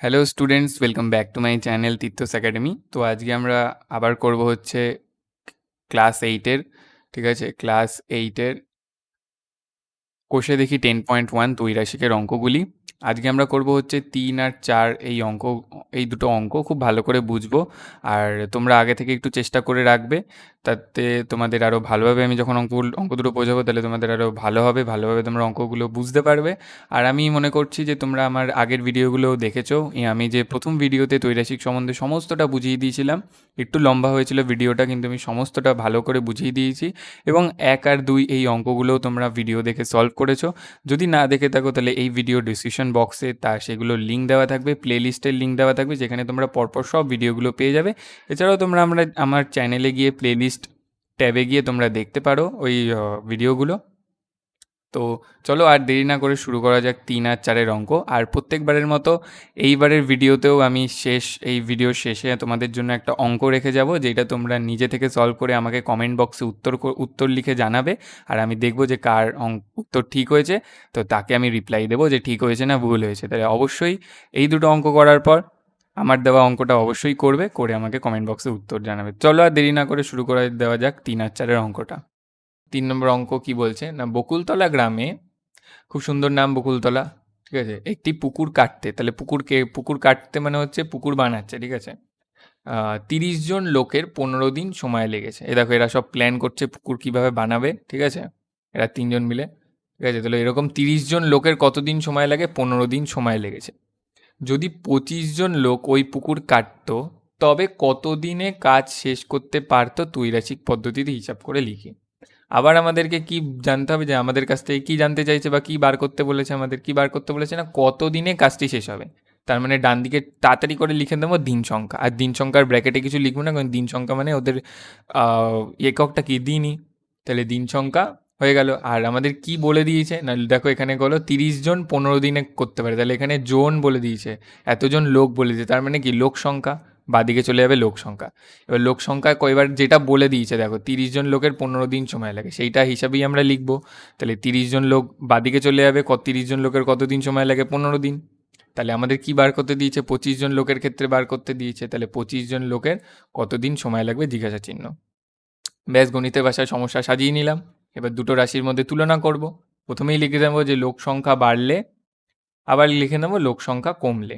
Hello students welcome back to my channel Tirthas academy তো আজকে আমরা আবার করব হচ্ছে ক্লাস এইটের ঠিক আছে? ক্লাস এইটের কোষে দেখি টেন পয়েন্ট ওয়ান তৈরাশিকের অঙ্কগুলি। আজকে আমরা করব হচ্ছে তিন আর চার এই অঙ্ক, এই দুটো অঙ্ক খুব ভালো করে বুঝব। আর তোমরা আগে থেকে একটু চেষ্টা করে রাখবে। তাতে তোমাদের আরও ভালোভাবে আমি যখন অঙ্ক অঙ্ক দুটো বোঝাবো, তাহলে তোমাদের আরও ভালো হবে, ভালোভাবে তোমরা অঙ্কগুলো বুঝতে পারবে। আর আমি মনে করছি যে তোমরা আমার আগের ভিডিওগুলো দেখেছ। আমি যে প্রথম ভিডিওতে তৈরাসিক সম্বন্ধে সমস্তটা বুঝিয়ে দিয়েছিলাম, একটু লম্বা হয়েছিল ভিডিওটা, কিন্তু আমি সমস্তটা ভালো করে বুঝিয়ে দিয়েছি। এবং এক আর দুই এই অঙ্কগুলোও তোমরা ভিডিও দেখে সলভ করেছ। যদি না দেখে থাকো, তাহলে এই ভিডিও ডিসক্রিপশন বক্সে তা সেগুলোর লিঙ্ক দেওয়া থাকবে প্লে লিস্টের লিঙ্ক দেওয়া থাকবে, যেখানে তোমরা পরপর সব ভিডিওগুলো পেয়ে যাবে। এছাড়াও তোমরা আমরা, আমার চ্যানেলে গিয়ে প্লে লিস্ট ট্যাবে গিয়ে তোমরা দেখতে পারো ওই ভিডিওগুলো। তো চলো আর দেরি না করে শুরু করা যাক তিন আর চারের অঙ্ক। আর প্রত্যেকবারের মতো এইবারের ভিডিওতেও আমি শেষ, এই ভিডিও শেষে তোমাদের জন্য একটা অঙ্ক রেখে যাব, যেটা তোমরা নিজে থেকে সলভ করে আমাকে কমেন্ট বক্সে উত্তর উত্তর লিখে জানাবে। আর আমি দেখব যে কার অঙ্ক, উত্তর ঠিক হয়েছে, তো তাকে আমি রিপ্লাই দেবো যে ঠিক হয়েছে না ভুল হয়েছে। তাহলে অবশ্যই এই দুটো অঙ্ক করার পর আমার দেওয়া অঙ্কটা অবশ্যই করবে, করে আমাকে কমেন্ট বক্সে উত্তর জানাবে। চলো আর দেরি না করে শুরু করে দেওয়া যাক তিন আর চারের অঙ্কটা। তিন নম্বর অঙ্ক কি বলছে? না, বকুলতলা গ্রামে, খুব সুন্দর নাম বকুলতলা, ঠিক আছে? একটি পুকুর কাটতে, তাহলে পুকুরকে, পুকুর কাটতে মানে হচ্ছে পুকুর বানাচ্ছে, ঠিক আছে? তিরিশ জন লোকের পনেরো দিন সময় লেগেছে। এ দেখো, এরা সব প্ল্যান করছে পুকুর কীভাবে বানাবে, ঠিক আছে? এরা তিনজন মিলে, ঠিক আছে? তাহলে এরকম তিরিশ জন লোকের কতদিন সময় লাগে? পনেরো দিন সময় লেগেছে। যদি পঁচিশ জন লোক ওই পুকুর কাটতো, তবে কতদিনে কাজ শেষ করতে পারতো তৈরাসিক পদ্ধতিতে হিসাব করে লিখি। আবার আমাদেরকে কি জানতে হবে যে আমাদের কাছ থেকে কী জানতে চাইছে বা কী বার করতে বলেছে আমাদের, কী বার করতে বলেছে না কত দিনে কাজটি শেষ হবে? তার মানে ডান দিকে তাড়াতাড়ি করে লিখে দেবো দিন সংখ্যা। আর দিন সংখ্যার ব্র্যাকেটে কিছু লিখব না, কারণ দিন সংখ্যা মানে ওদের এককটা কি? দিনই। তাহলে দিন সংখ্যা হয়ে গেল। আর আমাদের কি বলে দিয়েছে? না, দেখো এখানে হলো তিরিশ জন পনেরো দিনে করতে পারে। তাহলে এখানে জোন বলে দিয়েছে, এতজন লোক বলে দিয়েছে। তার মানে কি? লোক সংখ্যা, বাদিকে চলে যাবে লোক সংখ্যা। এবার লোক সংখ্যা কয়বার যেটা বলে দিয়েছে, দেখো, তিরিশ জন লোকের পনেরো দিন সময় লাগে। সেইটা হিসাবেই আমরা লিখব। তাহলে তিরিশ জন লোক বাদিকে চলে যাবে কত তিরিশ জন লোকের কতদিন সময় লাগে? পনেরো দিন। তাহলে আমাদের কি বার করতে দিয়েছে? পঁচিশ জন লোকের ক্ষেত্রে বার করতে দিয়েছে। তাহলে পঁচিশ জন লোকের কতদিন সময় লাগবে? জিজ্ঞাসা চিহ্ন। ব্যাস, গণিতের ভাষায় সমস্যা সাজিয়ে নিলাম। এবার দুটো রাশির মধ্যে তুলনা করব। প্রথমেই লিখে দেবো যে লোক সংখ্যা বাড়লে, আবার লিখে নেব লোক সংখ্যা কমলে।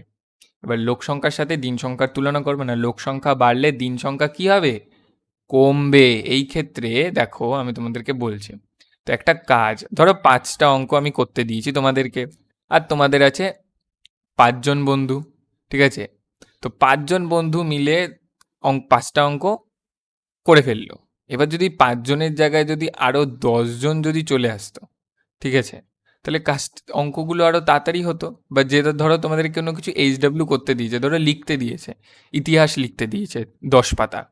এবার লোক সংখ্যার সাথে দিন সংখ্যার তুলনা করবে না। লোক সংখ্যা বাড়লে দিন সংখ্যা কি হবে? কমবে। এই ক্ষেত্রে দেখো, আমি তোমাদেরকে বলছি। তো একটা কাজ, ধরো পাঁচটা অঙ্ক আমি করতে দিয়েছি তোমাদেরকে, আর তোমাদের আছে পাঁচজন বন্ধু, ঠিক আছে? তো পাঁচজন বন্ধু মিলে অঙ্ক পাঁচটা অঙ্ক করে ফেলল। এবার যদি পাঁচজনের জায়গায় যদি আরও দশজন যদি চলে আসতো, ঠিক আছে? তাহলে কাজ অঙ্কগুলো আরও তাড়াতাড়ি হতো। বা যেটা ধরো তোমাদের কোনো কিছু এইচ ডাব্লিউ করতে দিয়েছে, ধরো লিখতে দিয়েছে, ইতিহাস লিখতে দিয়েছে, দশ পাতা।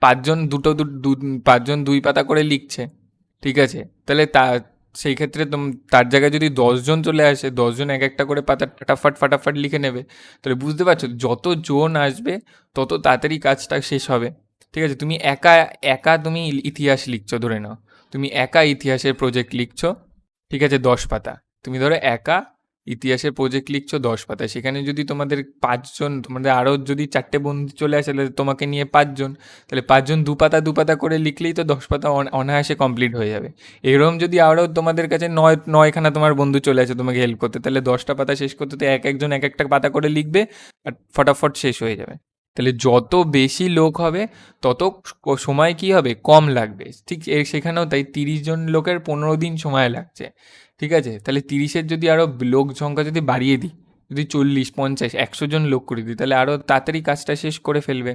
পাঁচজন দুটো দু- পাঁচজন দুই পাতা করে লিখছে, ঠিক আছে? তাহলে তা, সেই ক্ষেত্রে তোম, তার জায়গায় যদি দশজন চলে আসে, দশজন এক একটা করে পাতা ফাটাফাট ফাটাফাট লিখে নেবে, তাহলে বুঝতে পারছ, যত জন আসবে, তত তাড়াতাড়ি কাজটা শেষ হবে। ঠিক আছে, তুমি একা একা তুমি ইতিহাস লিখছো, ধরে নাও। তুমি একা ইতিহাসের প্রজেক্ট লিখছো, ঠিক আছে, দশ পাতা। তুমি ধরো একা ইতিহাসের প্রজেক্ট লিখছো, দশ পাতা। সেখানে যদি তোমাদের পাঁচজন, তোমাদের আরও যদি চারটে বন্ধু চলে আসে, তাহলে তোমাকে নিয়ে পাঁচজন। তাহলে পাঁচজন দু পাতা দু পাতা করে লিখলেই তো দশ পাতা অন- অনায়াসে কমপ্লিট হয়ে যাবে। এরকম যদি আরও তোমাদের কাছে নয়, নয়খানা তোমার বন্ধু চলে আসে তোমাকে হেল্প করতে, তাহলে দশটা পাতা শেষ করতে তো এক একজন এক একটা পাতা করে লিখবে আর ফটাফট শেষ হয়ে যাবে। তাহলে যত বেশি লোক হবে, তত সময় কি হবে? কম লাগবে। ঠিক সেখানেও তাই তিরিশ জন লোকের পনেরো দিন সময় লাগছে। ঠিক আছে? তাহলে তিরিশের যদি আরও লোক সংখ্যা যদি বাড়িয়ে দিই, যদি চল্লিশ, পঞ্চাশ, একশো জন লোক করে দিই, তাহলে আরও তাড়াতাড়ি কাজটা শেষ করে ফেলবে।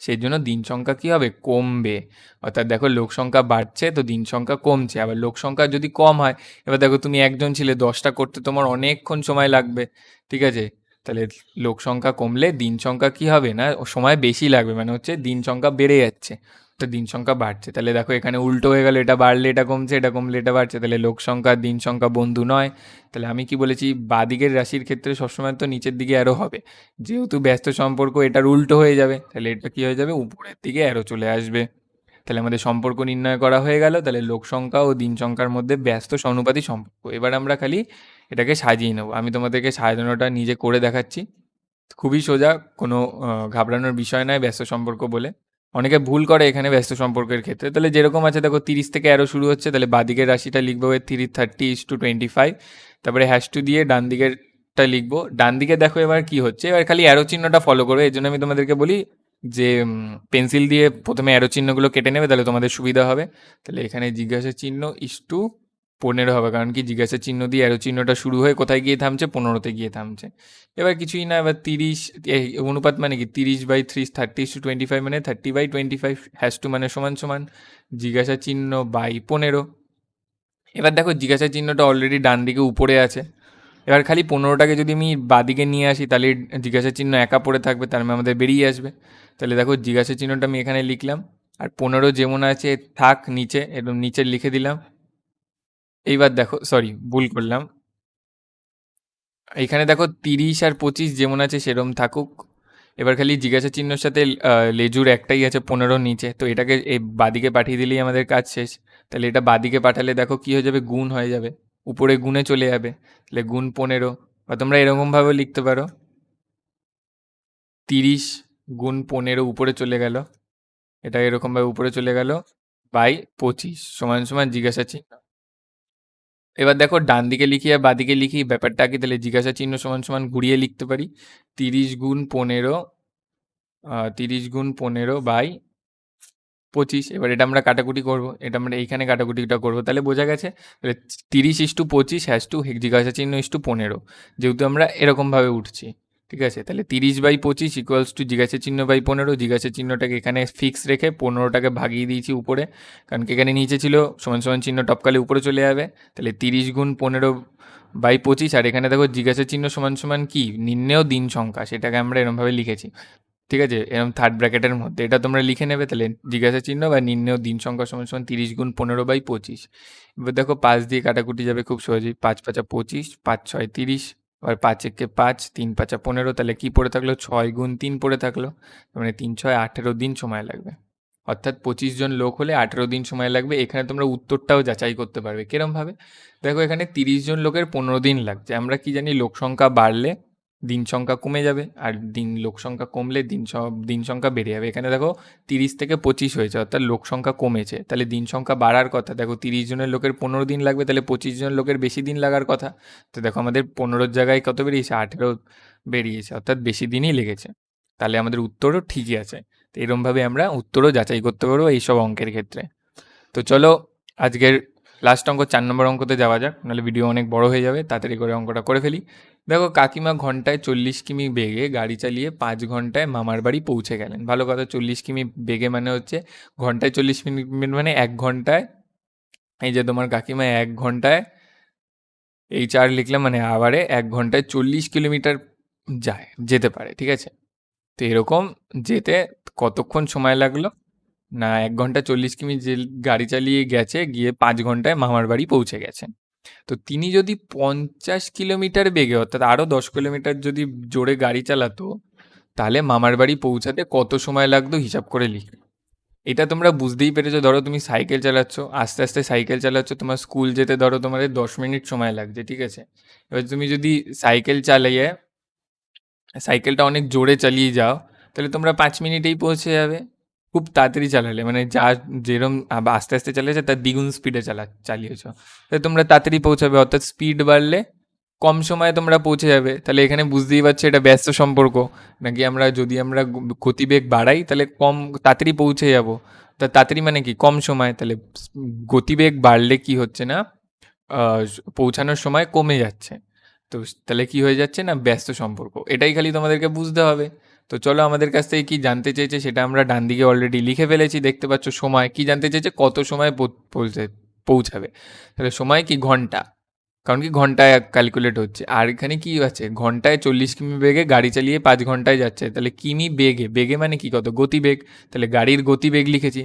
সেই জন্য দিন সংখ্যা কী হবে? কমবে। অর্থাৎ দেখো লোক সংখ্যা বাড়ছে, তো দিন সংখ্যা কমছে। আবার লোক সংখ্যা যদি কম হয়, এবার দেখো তুমি একজন ছিলে, দশটা করতে তোমার অনেকক্ষণ সময় লাগবে। ঠিক আছে? তাহলে লোক সংখ্যা কমলে দিন সংখ্যা কি হবে না? সময় বেশি লাগবে মানে হচ্ছে দিন সংখ্যা বেড়ে যাচ্ছে। তো দিন সংখ্যা বাড়ছে। তাহলে দেখো এখানে উল্টো হয়ে গেল, এটা বাড়লে এটা কমছে, এটা কমলে এটা বাড়ছে। তাহলে লোক সংখ্যা দিন সংখ্যা বন্ধু নয়। তাহলে আমি কি বলেছি? বাদিকের রাশির ক্ষেত্রে সবসময় তো নিচের দিকে অ্যারো হবে। যেহেতু ব্যস্ত সম্পর্ক, এটার উল্টো হয়ে যাবে। তাহলে এটা কি হয়ে যাবে? উপরের দিকে অ্যারো চলে আসবে। তাহলে আমাদের সম্পর্ক নির্ণয় করা হয়ে গেল। তাহলে লোক সংখ্যা ও দিন সংখ্যার মধ্যে ব্যস্ত সমানুপাতিক সম্পর্ক। এবার আমরা খালি এটাকে সাজিয়ে নেব। আমি তোমাদেরকে সাজানোটা নিজে করে দেখাচ্ছি। খুবই সোজা, কোনো ঘাবড়ানোর বিষয় নয় ব্যস্ত সম্পর্ক বলে। অনেকে ভুল করে এখানে ব্যস্ত সম্পর্কের ক্ষেত্রে। তাহলে যেরকম আছে, দেখো তিরিশ থেকে অ্যারো শুরু হচ্ছে। তাহলে বাদিকের রাশিটা লিখব three thirty is two twenty five তারপরে হ্যাশ টু দিয়ে ডান দিকেরটা লিখব। ডান দিকে দেখো এবার কি হচ্ছে। এবার খালি অ্যারো চিহ্নটা ফলো করবে এই জন্য আমি তোমাদেরকে বলি যে পেন্সিল দিয়ে প্রথমে অ্যারো চিহ্নগুলো কেটে নেবে, তাহলে তোমাদের সুবিধা হবে। তাহলে এখানে জিজ্ঞাসা চিহ্ন ইস টু পনেরো হবে, কারণ কি জিজ্ঞাসা চিহ্ন দিয়ে অ্যারো চিহ্নটা শুরু হয়ে কোথায় গিয়ে থামছে? পনেরোতে গিয়ে থামছে। এবার কিছুই না, এবার তিরিশ অনুপাত মানে কি? তিরিশ by three thirty two twenty five মানে thirty by twenty five hash two মানে সমান সমান জিজ্ঞাসা চিহ্ন বাই পনেরো। এবার দেখো জিজ্ঞাসা চিহ্নটা অলরেডি ডান দিকে উপরে আছে। এবার খালি পনেরোটাকে যদি আমি বাদিকে নিয়ে আসি, তাহলে জিজ্ঞাসা চিহ্ন একা পড়ে থাকবে, তার মানে আমাদের বেরিয়ে আসবে। তাহলে দেখো জিজ্ঞাসা চিহ্নটা আমি এখানে লিখলাম। আর পনেরো যেমন আছে, থাক, নিচে, একদম নিচে লিখে দিলাম। এইবার দেখো সরি ভুল করলাম। এইখানে দেখো তিরিশ আর পঁচিশ যেমন আছে সেরম থাকুক। এবার খালি জিজ্ঞাসা চিহ্নর সাথে লেজুর একটাই আছে পনেরো নিচে। তো এটাকে এই বাদিকে পাঠিয়ে দিলেই আমাদের কাজ শেষ। তাহলে এটা বাদিকে পাঠালে দেখো কি হয়ে যাবে? গুণ হয়ে যাবে। উপরে গুণে চলে যাবে। তাহলে গুণ পনেরো। বা তোমরা এরকমভাবেও লিখতে পারো। তিরিশ গুণ পনেরো উপরে চলে গেল। এটা এরকমভাবে উপরে চলে গেল। বাই পঁচিশ। সমান সমান জিজ্ঞাসা চিহ্ন। এবার দেখো ডান দিকে লিখি আর বাদিকে লিখি, ব্যাপারটা কি? তাহলে জিজ্ঞাসা চিহ্ন সমান সমান ঘুরিয়ে লিখতে পারি। তিরিশ গুণ পনেরো তিরিশ গুণ পনেরো বাই পঁচিশ। এবার এটা আমরা কাটাকুটি করব, এটা আমরা এইখানে কাটাকুটিটা করব। তাহলে বোঝা গেছে তিরিশ ইস টু পঁচিশ, হ্যাশ টু, জিজ্ঞাসা চিহ্ন ইস টু পনেরো। যেহেতু আমরা এরকমভাবে উঠছি। ঠিক আছে? তাহলে তিরিশ বাই পঁচিশ ইকুয়ালস টু জিজ্ঞাসা চিহ্ন বাই পনেরো, জিজ্ঞাসা চিহ্নটাকে এখানে ফিক্স রেখে পনেরোটাকে ভাগিয়ে দিয়েছি উপরে। কারণ কি এখানে নিচে ছিল? সমান সমান চিহ্ন টপকালে উপরে চলে যাবে। তাহলে তিরিশ গুণ পনেরো বাই পঁচিশ, আর এখানে দেখো জিজ্ঞাসা চিহ্ন সমান সমান কি? নিম্নেও দিন সংখ্যা, সেটাকে আমরা এরমভাবে লিখেছি। ঠিক আছে? এরকম থার্ড ব্র্যাকেটের মধ্যে। এটা তোমরা লিখে নেবে, তাহলে জিজ্ঞাসা চিহ্ন বা নিম্নেও দিন সংখ্যা সমান সমান তিরিশ গুণ পনেরো বাই পঁচিশ। এবার দেখো পাঁচ দিয়ে কাটাকুটি যাবে খুব সহজেই। পাঁচ পাঁচা পঁচিশ, পাঁচ ছয় তিরিশ আর পাঁচ একে পাঁচ, তিন পাঁচা পনেরো, তাহলে কী পড়ে থাকল? ছয় গুণ তিন পড়ে থাকল। মানে তিন, ছয়, আঠেরো দিন সময় লাগবে। অর্থাৎ পঁচিশ জন লোক হলে আঠেরো দিন সময় লাগবে। এখানে তোমরা উত্তরটাও যাচাই করতে পারবে। কীরমভাবে? দেখো এখানে তিরিশ জন লোকের পনেরো দিন লাগছে। আমরা কি জানি লোক সংখ্যা বাড়লে দিন সংখ্যা কমে যাবে আর দিন লোক সংখ্যা কমলে দিন দিন সংখ্যা বেড়ে যাবে। এখানে দেখো তিরিশ থেকে পঁচিশ হয়েছে, অর্থাৎ লোক সংখ্যা কমেছে। তাহলে দিন সংখ্যা বাড়ার কথা, দেখো তিরিশ জনের লোকের পনেরো দিন লাগবে, তাহলে পঁচিশ জন লোকের বেশি দিন লাগার কথা। তো দেখো আমাদের পনেরোর জায়গায় কত বেরিয়েছে? আঠেরো বেরিয়েছে, অর্থাৎ বেশি দিনই লেগেছে। তাহলে আমাদের উত্তরও ঠিকই আছে। তো এরমভাবে আমরা উত্তরও যাচাই করতে পারব এইসব অঙ্কের ক্ষেত্রে। তো চলো আজকের লাস্ট অঙ্ক, চার নম্বর অঙ্কতে যাওয়া যাক, নাহলে ভিডিও অনেক বড় হয়ে যাবে, তাড়াতাড়ি করে অঙ্কটা করে ফেলি। দেখো, কাকিমা ঘন্টায় চল্লিশ কিমি বেগে গাড়ি চালিয়ে পাঁচ ঘন্টায় মামার বাড়ি পৌঁছে গেলেন। ভালো কথা, চল্লিশ কিমি বেগে মানে হচ্ছে ঘন্টায় চল্লিশ মিনিট মানে এক ঘন্টায়, এই যে তোমার কাকিমা এক ঘন্টায়, এই চার লিখলাম মানে আবারে এক ঘন্টায় চল্লিশ কিলোমিটার যায়, যেতে পারে, ঠিক আছে? তো এরকম যেতে কতক্ষণ সময় লাগল? না, এক ঘণ্টা চল্লিশ কিমি যে গাড়ি চালিয়ে গেছে, গিয়ে পাঁচ ঘন্টায় মামার বাড়ি পৌঁছে গেছেন তো তিনি যদি পঞ্চাশ কিলোমিটার বেগে, অর্থাৎ আরও দশ কিলোমিটার যদি জোরে গাড়ি চালাতো, তাহলে মামার বাড়ি পৌঁছাতে কত সময় লাগতো হিসাব করে লিখ। এটা তোমরা বুঝতেই পেরেছ। ধরো তুমি সাইকেল চালাচ্ছ, আস্তে আস্তে সাইকেল চালাচ্ছ, তোমার স্কুল যেতে ধরো তোমাদের দশ মিনিট সময় লাগছে, ঠিক আছে? এবার তুমি যদি সাইকেল চালিয়ে, সাইকেলটা অনেক জোরে চালিয়ে যাও, তাহলে তোমরা পাঁচ মিনিটেই পৌঁছে যাবে। খুব তাড়াতাড়ি চালালে মানে যা যেরম আস্তে আস্তে চালিয়েছে তার দ্বিগুণ স্পিডে চালা, চালিয়েছো। তাহলে তোমরা তাড়াতাড়ি পৌঁছাবে, অর্থাৎ স্পিড বাড়লে কম সময়ে তোমরা পৌঁছে যাবে। তাহলে এখানে বুঝতেই পারছ এটা ব্যস্ত সম্পর্ক। নাকি আমরা, যদি আমরা গতিবেগ বাড়াই, তাহলে কম, তাড়াতাড়ি পৌঁছে যাব। তা তাড়াতাড়ি মানে কি? কম সময়, তাহলে গতিবেগ বাড়লে কি হচ্ছে না? পৌঁছানোর সময় কমে যাচ্ছে। তো তাহলে কি হয়ে যাচ্ছে না? ব্যস্ত সম্পর্ক। এটাই খালি তোমাদেরকে বুঝতে হবে। তো চলো আমাদের কাছ থেকে কি জানতে চেয়েছে সেটা আমরা ডান দিকে অলরেডি লিখে ফেলেছি, দেখতে পাচ্ছ সময়। কি জানতে চেয়েছে? কত সময় পৌঁছে পৌঁছাবে। তাহলে সময় কি ঘণ্টা? কারণ কি ঘন্টায় ক্যালকুলেট হচ্ছে। আর এখানে কি আছে? ঘন্টায় চল্লিশ কিমি বেগে গাড়ি চালিয়ে পাঁচ ঘন্টায় যাচ্ছে। তাহলে কিমি বেগে? বেগে মানে কি? কত গতিবেগ? তাহলে গাড়ির গতিবেগ লিখেছি।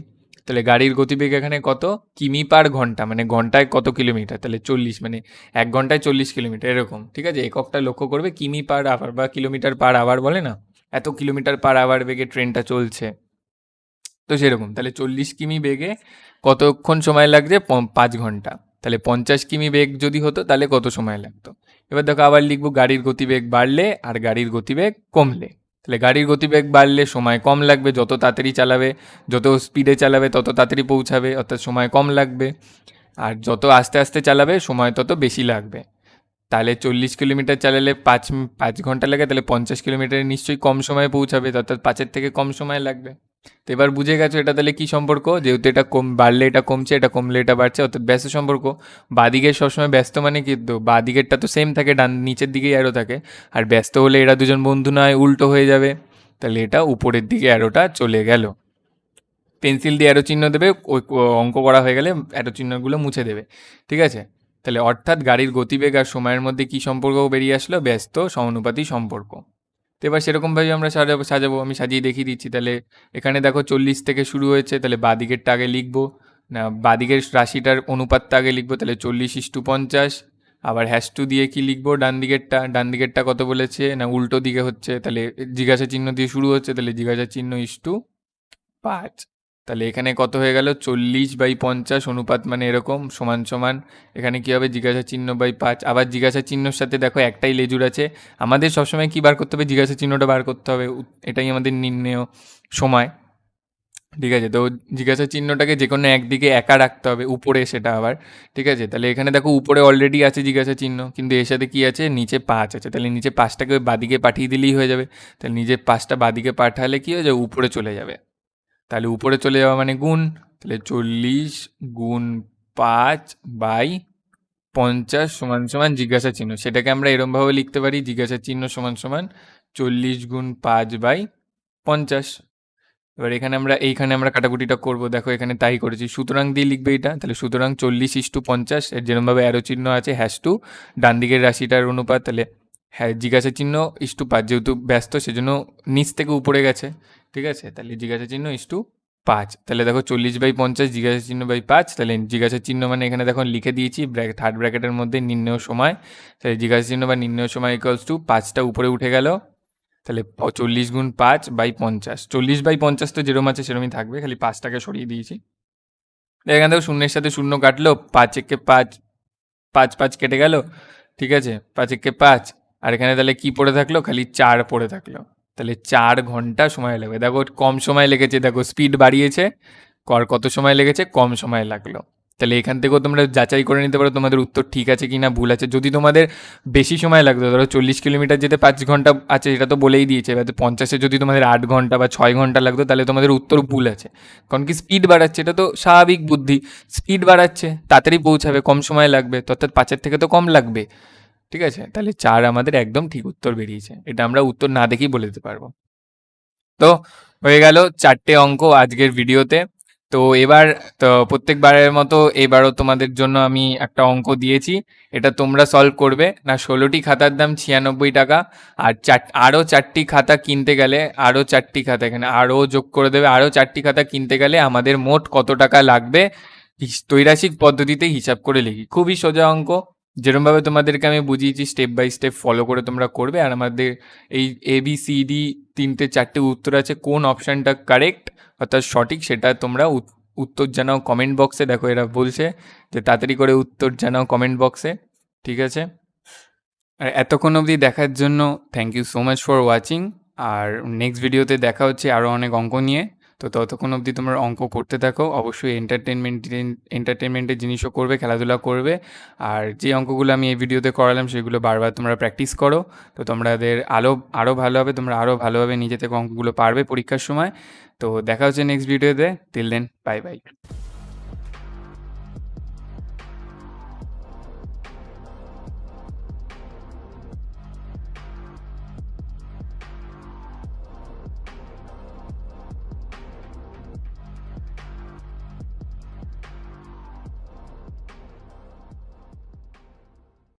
তাহলে গাড়ির গতিবেগ এখানে কত? কিমি পার ঘণ্টা মানে ঘন্টায় কত কিলোমিটার? তাহলে চল্লিশ মানে এক ঘন্টায় চল্লিশ কিলোমিটার, এরকম। ঠিক আছে? এককটা লক্ষ্য করবে, কিমি পার আওয়ার বা কিলোমিটার পার আওয়ার বলে না? এত কিলোমিটার পার আওয়ার বেগে ট্রেনটা চলছে। তো সেরকম, তাহলে চল্লিশ কিমি বেগে কতক্ষণ সময় লাগছে? পাঁচ ঘণ্টা। তাহলে পঞ্চাশ কিমি বেগ যদি হতো, তাহলে কত সময় লাগতো? এবার দেখো আবার লিখব গাড়ির গতিবেগ বাড়লে আর গাড়ির গতিবেগ কমলে। তাহলে গাড়ির গতিবেগ বাড়লে সময় কম লাগবে, যত তাড়াতাড়ি চালাবে, যত স্পিডে চালাবে, তত তাড়াতাড়ি পৌঁছাবে, অর্থাৎ সময় কম লাগবে। আর যত আস্তে আস্তে চালাবে, সময় তত বেশি লাগবে। তাহলে চল্লিশ কিলোমিটার চালালে পাঁচ পাঁচ ঘণ্টা লাগে, তাহলে পঞ্চাশ কিলোমিটারে নিশ্চয়ই কম সময়ে পৌঁছাবে অর্থাৎ পাঁচের থেকে কম সময় লাগবে। তো এবার বুঝে গেছো এটা তাহলে কি সম্পর্ক? যেহেতু এটা কম, বাড়লে এটা কমছে, এটা কমলে এটা বাড়ছে, অর্থাৎ ব্যস্ত সম্পর্ক। বাদিকের সবসময় ব্যস্ত মানে কিন্তু বাদিকেরটা তো সেম থাকে, ডান নিচের দিকেই অ্যারো থাকে। আর ব্যস্ত হলে এরা দুজন বন্ধু নয়, উল্টো হয়ে যাবে। তাহলে এটা উপরের দিকে অ্যারোটা চলে গেল। পেন্সিল দিয়ে অ্যারো চিহ্ন দেবে, ওই অঙ্ক করা হয়ে গেলে অ্যারো চিহ্নগুলো মুছে দেবে। ঠিক আছে? তাহলে অর্থাৎ গাড়ির গতিবেগ আর সময়ের মধ্যে কি সম্পর্ক বেরিয়ে আসলো? ব্যস্ত সমানুপাতি সম্পর্ক। তো এবার সেরকমভাবে আমরা সাজাবো সাজাবো, আমি সাজিয়ে দেখিয়ে দিচ্ছি। তাহলে এখানে দেখো চল্লিশ থেকে শুরু হয়েছে, তাহলে বাদিকেরটা আগে লিখব। না, বাদিকের রাশিটার অনুপাতটা আগে লিখব, তাহলে চল্লিশ ইস্টু পঞ্চাশ। আবার হ্যাশ টু দিয়ে কি লিখব? ডান দিকেরটা ডান দিকেরটা কত বলেছে? না, উল্টো দিকে হচ্ছে, তাহলে জিজ্ঞাসা চিহ্ন দিয়ে শুরু হচ্ছে, তাহলে জিজ্ঞাসা চিহ্ন ইস্টু পাঁচ। তাহলে এখানে কত হয়ে গেল? চল্লিশ বাই পঞ্চাশ অনুপাত মানে এরকম, সমান সমান। এখানে কী হবে? জিজ্ঞাসা চিহ্ন বাই পাঁচ। আবার জিজ্ঞাসা চিহ্নর সাথে দেখো একটাই লেজুর আছে। আমাদের সবসময় কী বার করতে হবে? জিজ্ঞাসা চিহ্নটা বার করতে হবে। এটাই আমাদের নির্ণয় সময়। ঠিক আছে? তো জিজ্ঞাসা চিহ্নটাকে যে কোনো একদিকে একা রাখতে হবে, উপরে সেটা আবার। ঠিক আছে? তাহলে এখানে দেখো উপরে অলরেডি আছে জিজ্ঞাসা চিহ্ন, কিন্তু এর সাথে কী আছে? নিচে পাঁচ আছে। তাহলে নিচে পাঁচটাকে বাদিকে পাঠিয়ে দিলেই হয়ে যাবে। তাহলে নিজে পাঁচটা বাদিকে পাঠালে কী হয়ে যাবে? উপরে চলে যাবে। তাহলে উপরে চলে যাওয়া মানে গুণ, তাহলে চল্লিশ গুণ পাঁচ বাই পঞ্চাশ সমান সমান জিজ্ঞাসা চিহ্ন। সেটাকে আমরা এরমভাবে লিখতে পারি, জিজ্ঞাসা চিহ্ন সমান সমান চল্লিশ গুণ পাঁচ বাই পঞ্চাশ। এবার এখানে আমরা, এইখানে আমরা কাটাকুটিটা করব। দেখো এখানে তাই করেছি। সুতরাং দিয়ে লিখবে এটা, তাহলে সুতরাং চল্লিশ ইস টু পঞ্চাশ, এর যেরমভাবে অ্যারো চিহ্ন আছে হ্যাশ টু ডান দিকের রাশিটার অনুপাত, তাহলে হ্যাঁ জিজ্ঞাসা চিহ্ন ইস্টু পাঁচ, যেহেতু ব্যস্ত, সেজন্য নিচ থেকে উপরে গেছে। ঠিক আছে? তাহলে জিজ্ঞাসা চিহ্ন ইস্টু পাঁচ। তাহলে দেখো চল্লিশ বাই পঞ্চাশ জিজ্ঞাসা চিহ্ন বাই পাঁচ। তাহলে জিজ্ঞাসা চিহ্ন মানে এখানে দেখো লিখে দিয়েছি ব্র্যাকেট থার্ড ব্র্যাকেটের মধ্যে নির্ণয় সময়। তাহলে জিজ্ঞাসা চিহ্ন বা নির্ণয় সময় ইকুয়ালস টু পাঁচটা উপরে উঠে গেল। তাহলে চল্লিশ গুণ পাঁচ বাই পঞ্চাশ। চল্লিশ বাই পঞ্চাশ তো যেরম আছে সেরমই থাকবে। খালি পাঁচটাকে সরিয়ে দিয়েছি। এখানে দেখো শূন্যের সাথে শূন্য কাটলো। পাঁচ একে পাঁচ পাঁচ পাঁচ কেটে গেল। ঠিক আছে? পাঁচ একে পাঁচ। আর এখানে তাহলে কি পড়ে থাকল? খালি চার পড়ে থাকল। তাহলে চার ঘণ্টা সময় লাগবে। দেখো, কম সময় লেগেছে। দেখো স্পিড বাড়িয়েছে। কর কত সময় লেগেছে? কম সময় লাগল। তাহলে এখান থেকেও তোমরা যাচাই করে নিতে পারো তোমাদের উত্তর ঠিক আছে কি না ভুল আছে। যদি তোমাদের বেশি সময় লাগতো, ধরো চল্লিশ কিলোমিটার যেতে পাঁচ ঘণ্টা আছে এটা তো বলেই দিয়েছে। এবার পঞ্চাশে যদি তোমাদের আট ঘণ্টা বা ছয় ঘণ্টা লাগতো, তাহলে তোমাদের উত্তর ভুল আছে। কারণ কি স্পিড বাড়াচ্ছে, এটা তো স্বাভাবিক বুদ্ধি। স্পিড বাড়াচ্ছে, তাড়াতাড়ি পৌঁছাবে, কম সময় লাগবে। অর্থাৎ পাঁচের থেকে তো কম লাগবে। ঠিক আছে? তাহলে চার আমাদের একদম ঠিক উত্তর বেরিয়েছে। এটা আমরা উত্তর না দেখেই বলে দিতে পারব। তো হয়ে গেল চারটে অঙ্ক আজকের ভিডিওতে। তো এবার, তো প্রত্যেকবারের মতো এবারও তোমাদের জন্য আমি একটা অঙ্ক দিয়েছি। এটা তোমরা সলভ করবে। না, ষোলোটি খাতার দাম ছিয়ানব্বই টাকা। আর চার, আরও চারটি খাতা কিনতে গেলে, আরও চারটি খাতা এখানে, আরও যোগ করে দেবে, আরও চারটি খাতা কিনতে গেলে আমাদের মোট কত টাকা লাগবে? তৈরাসিক পদ্ধতিতে হিসাব করে লিখি। খুবই সোজা অঙ্ক। যেরমভাবে তোমাদেরকে আমি বুঝিয়েছি স্টেপ বাই স্টেপ ফলো করে তোমরা করবে। আর আমাদের এই এ বি সি ডি তিনটে, চারটে উত্তর আছে, কোন অপশানটা কারেক্ট অর্থাৎ সঠিক সেটা তোমরা উত- উত্তর জানাও কমেন্ট বক্সে দেখো এরা বলছে যে তাড়াতাড়ি করে উত্তর জানাও কমেন্ট বক্সে ঠিক আছে? আর এতক্ষণ অবধি দেখার জন্য thank you so much for watching R next ভিডিওতে দেখা হচ্ছে আরও অনেক অঙ্ক নিয়ে। তো ততক্ষণ অবধি তোমরা অঙ্ক করতে থাকো অবশ্যই এন্টারটেনমেন্ট এন্টারটেনমেন্টের জিনিসও করবে খেলাধুলা করবে। আর যে অঙ্কগুলো আমি এই ভিডিওতে করালাম, সেগুলো বারবার তোমরা প্র্যাকটিস করো। তো তোমাদের আরও আরও ভালো হবে, তোমরা আরও ভালোভাবে নিজে থেকে অঙ্কগুলো পারবে পরীক্ষার সময়। তো দেখা হচ্ছে নেক্সট ভিডিওতে টিল দেন বাই বাই